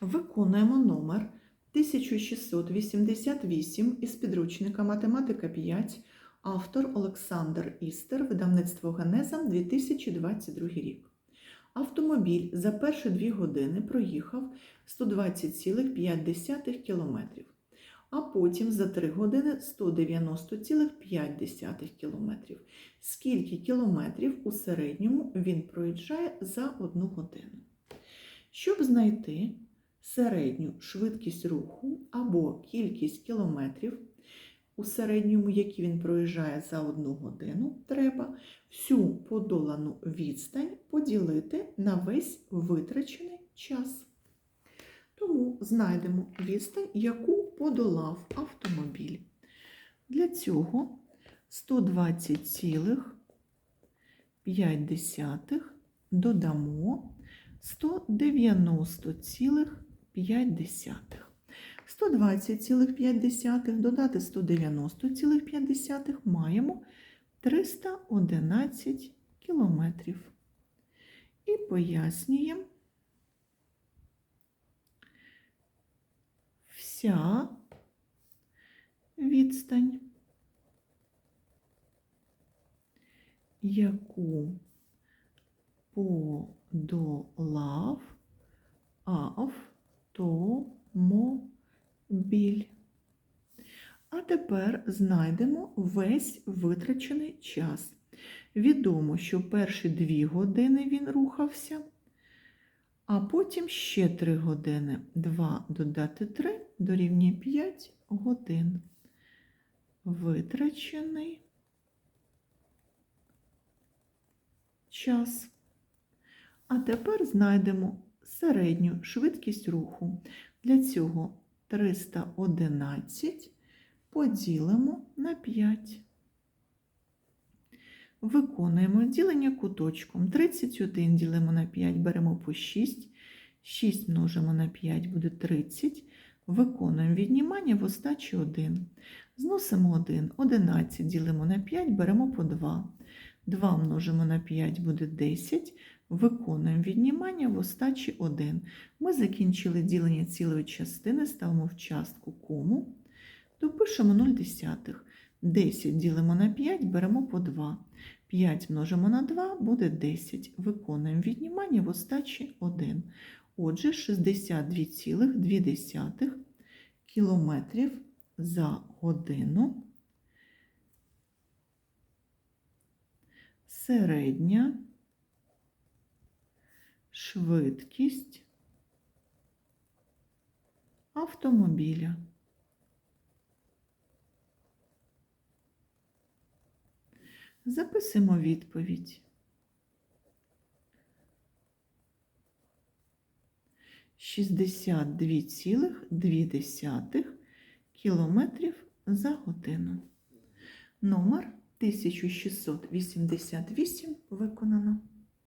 Виконуємо номер 1688 із підручника Математика 5, автор Олександр Істер, видавництво Генеза 2022 рік. Автомобіль за перші дві години проїхав 120,5 км, а потім за 3 години 190,5 км. Скільки кілометрів у середньому він проїжджає за одну годину? Щоб знайти середню швидкість руху або кількість кілометрів у середньому, які він проїжджає за одну годину, треба всю подолану відстань поділити на весь витрачений час. Тому знайдемо відстань, яку подолав автомобіль. Для цього 120,5 додамо 190,5. 120,5 додати 190,5 маємо 311 кілометрів. І пояснюємо вся відстань, яку подолав автомобіль. А тепер знайдемо весь витрачений час. Відомо, що перші дві години він рухався, а потім ще 3 години. 2 додати 3 дорівнює 5 годин. Витрачений час. А тепер знайдемо середню швидкість руху. Для цього 311 поділимо на 5. Виконуємо ділення куточком. 31 ділимо на 5, беремо по 6. 6 множимо на 5 буде 30. Виконуємо віднімання в остачі 1. Зносимо 1. 11 ділимо на 5, беремо по 2. 2 множимо на 5 буде 10. Виконуємо віднімання в остачі 1. Ми закінчили ділення цілої частини, ставимо в частку кому. Допишемо 0 десятих. 10 ділимо на 5, беремо по 2. 5 множимо на 2 буде 10. Виконуємо віднімання в остачі 1. Отже, 62,2 кілометрів за годину. Середня швидкість автомобіля. Записуємо відповідь. Шістдесят дві цілих дві десятих кілометрів за годину. Номер 1688 виконано.